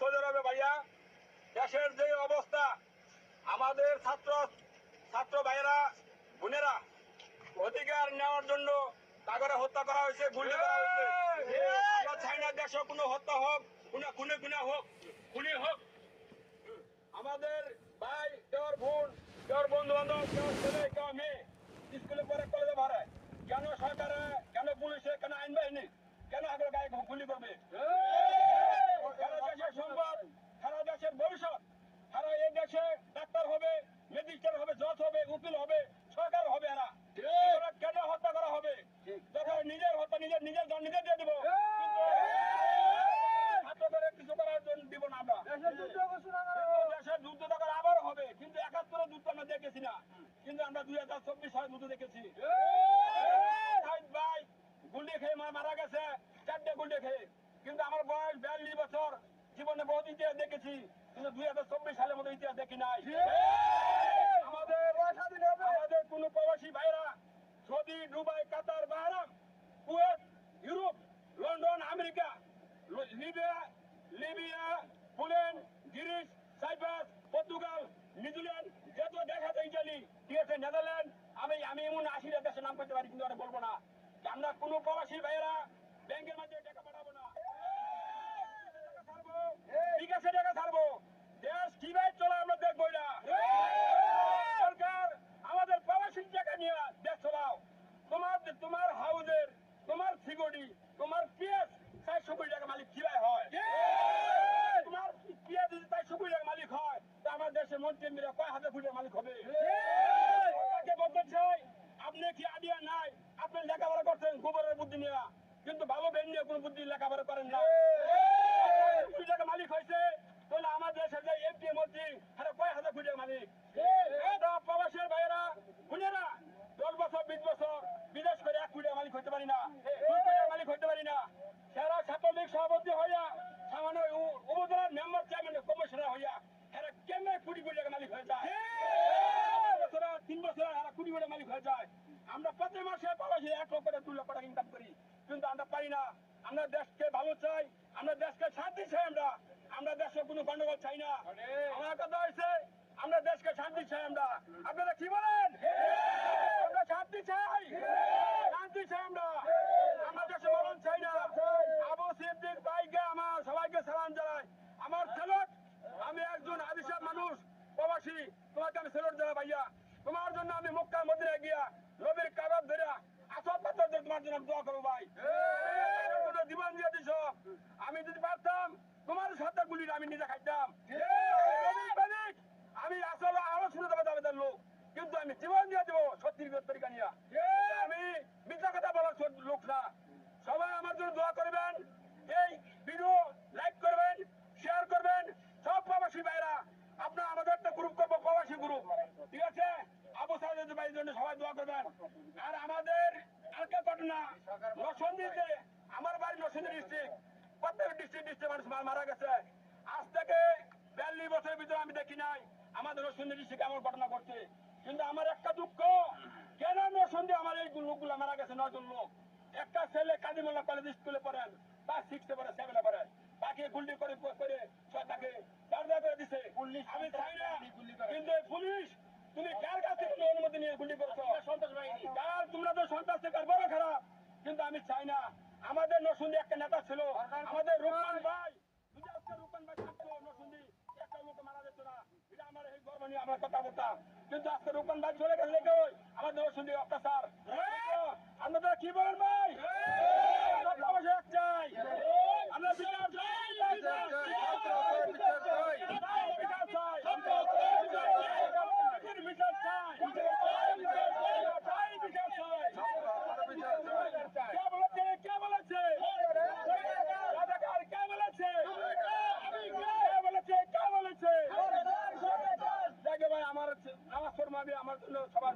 Saudi আরবে ভাইয়া। দেশের যে অবস্থা আমাদের ছাত্র ছাত্র ভাইয়েরা বোনেরা অধিকার নেওয়ার জন্য তাগরে হত্যা করা হয়েছে গুলি করা হয়েছে। আমরা চাই না দেশে কোনো হত্যা হোক কোনো খুনে খুনে হোক খুনি হোক। আমাদের ভাই কেউর বোন কেউর বন্ধু বান্ধব কেউর ছেলে কেউ মেয়ে স্কুলে পরে কলেজে পড়ে কেন সরকারে কেন পুলিশে কেন আইন বাহিনী কেন আগে গায়ে গুলি করবে সারা দেশের সম্পদ সারা দেশের ভবিষ্যৎ সারা এই দেশে ডাক্তার হবে ম্যাজিস্ট্রেট হবে জজ হবে উকিল হবে সরকার হবে এরা এরা কেন হত্যা করা হবে দেখা নিজের নিজের নিজের নিজে দিয়ে দিব। কিছু করার জন্য দিব না আমরা। দেশের যুদ্ধ তখন আবার হবে। কিন্তু একাত্তরের যুদ্ধ আমরা দেখেছি না। কিন্তু আমরা দুই হাজার চব্বিশ সালের যুদ্ধ দেখেছি। ভাই গুলি খেয়ে মারা গেছে চারটে গুলি খেয়ে। কিন্তু আমার বয়স বিয়াল্লিশ বছর জীবনে বহুত ইতিহাস দেখেছি। কিন্তু দুই হাজার চব্বিশ সালের মতো ইতিহাস দেখি নাই। আমাদের আমাদের কোন প্রবাসী ভাইরা Saudi Dubai Qatar Bahrain Kuwait Europe London America Libya Libya Poland Greece Cyprus Portugal New Zealand যত দেশ আছে ইটালি ঠিক আছে নেদারল্যান্ড আমি আমি এমন আশিটা দেশের নাম করতে পারি কিন্তু আমি বলব না। আমরা কোনো প্রবাসী ভাইয়েরা ব্যাংকের মাধ্যমে টাকা পাঠাবো না। ঠিক আছে টাকা ছাড়বো। দেশ কীভাবে চলে আমরা দেখব না সরকার আমাদের প্রবাসী টাকা নিয়ে দেশ চলাও তোমার তোমার হাউজের তোমার সিকিউরিটি তোমার পিএস চারশো কোটি টাকা মালিক কীভাবে হয় তোমার পিএস যদি চারশো কোটি টাকা মালিক হয় তা আমার দেশের হাজার কোটি টাকা মালিক হবে। বলতে চাই? আপনি কি আইডিয়া নাই? আপনি লেখাপড়া করছেন গোবরের বুদ্ধি নিয়ে। কিন্তু ভালো বেন নিয়ে কোনো বুদ্ধি লেখাপড়া করেন না। মালিক হয়েছে তাহলে দেশের যে এমপি মন্ত্রী তারা কয় হাজার কোটি মালিক এটা প্রবাসের ভাইয়েরা বুঝেরা দশ বছর বিশ বছর বিদেশ করে এক কোটি টাকা মালিক হতে পারি না দুই কোটি টাকা মালিক হতে পারি না সারা ছাত্রলীগ সভাপতি হইয়া সামান্য উ- উপজেলার মেম্বার চেয়ারম্যান কমিশনার হইয়া এরা কেমনে কোটি কোটি টাকা মালিক হয়ে যায়। তিন বছরে এরা কোটি কোটি মালিক হয়ে যায়। আমরা প্রতি মাসে প্রবাসী এক লক্ষ টাকা দুই লক্ষ টাকা ইনকাম করি। কিন্তু আমরা পারি না। আমরা দেশকে ভালো চাই আমরা দেশকে শান্তি চাই আমরা। আমরা দেশে কোনো গন্ডগোল চাই না। আমার কথা হয়েছে আমরা দেশকে শান্তি চাই আমরা। আপনারা কি বলেন? আমরা শান্তি চাই। শান্তি চাই আমরা দেশে বলন চাই না আবু সিদ্দিক ভাইকে আমার সবাইকে সালাম জানাই আমার ছেলক আমি একজন আদিসাব মানুষ প্রবাসী তোমাকে আমি সেলট জানা ভাইয়া তোমার জন্য আমি মক্কা মদিনায় গিয়া নবীর কাবাব ধরে আসল পাথর দিয়ে তোমার জন্য দোয়া করব ভাই তুমি জীবন দিয়ে দিছ আমি যদি পারতাম তোমার সাথে গুলি আমি নিজে খাইতাম আমি আসলে আলোচনা দেবে যাবে তার লোক। কিন্তু আমি জীবন দিয়ে দেবো সত্যির তরিকা নিয়ে। আমি মিথ্যা কথা বলার লোক না। সবাই আমার জন্য দোয়া করবেন। এই ভিডিও লাইক করবেন শেয়ার করবেন। সব প্রবাসী ভাইরা আপনার আমাদের একটা গ্রুপ করব প্রবাসী গ্রুপ ঠিক আছে? আবু সাহেদ ভাইয়ের জন্য সবাই দোয়া করবেন। আর আমাদের আরেকটা ঘটনা নরসিংদীতে আমার বাড়ি নরসিংদী ডিস্ট্রিক্ট প্রত্যেক ডিস্ট্রিক্ট ডিস্ট্রিক্ট মানুষ মারা গেছে। আজ থেকে বিয়াল্লিশ বছরের ভিতরে আমি দেখি নাই আমাদের নরসিংদী ডিস্ট্রিক্ট এমন ঘটনা ঘটছে। কিন্তু আমার একটা দুঃখ কেন নরসিংদী আমার এই লোকগুলো মারা গেছে নয়জন লোক? একটা ছেলে কাদিমুল্লাহ কলেজ স্কুলে পড়েন বা সিক্সে পড়ে সেভেনে পড়েন তাকে গুলি করে করে তাকে দাঁড়া করে দিছে। আমি চাই না কিন্তু পুলিশ তুমি কার কাছ তুমি অনুমতি নিয়ে গুলি করছ? কার? তোমরা তো সন্ত্রাস থেকে বড় খারাপ। কিন্তু আমি চাই না আমাদের নসুন্দি একটা নেতা ছিল আমাদের রূপমান ভাই যদি আজকে রূপমান ভাই থাকতো নসুন্দি একটা লোক মারা যেত না এটা আমার নিয়ে আমরা কথা বলতাম। কিন্তু আজকে রূপন ভাই চলে গেলে কেউ আমার নসুন্দি অত্যাচার। আপনারা কি বলেন ভাই আমরা অবশ্যই এক চাই আমরা বিচার চাই বিচার চাই বিচার চাই বিচার চাই বিচার চাই বিচার চাই কে বলেছে কে বলেছে রাজাকার কে বলেছে কে বলেছে ভাই আমার জন্য সবার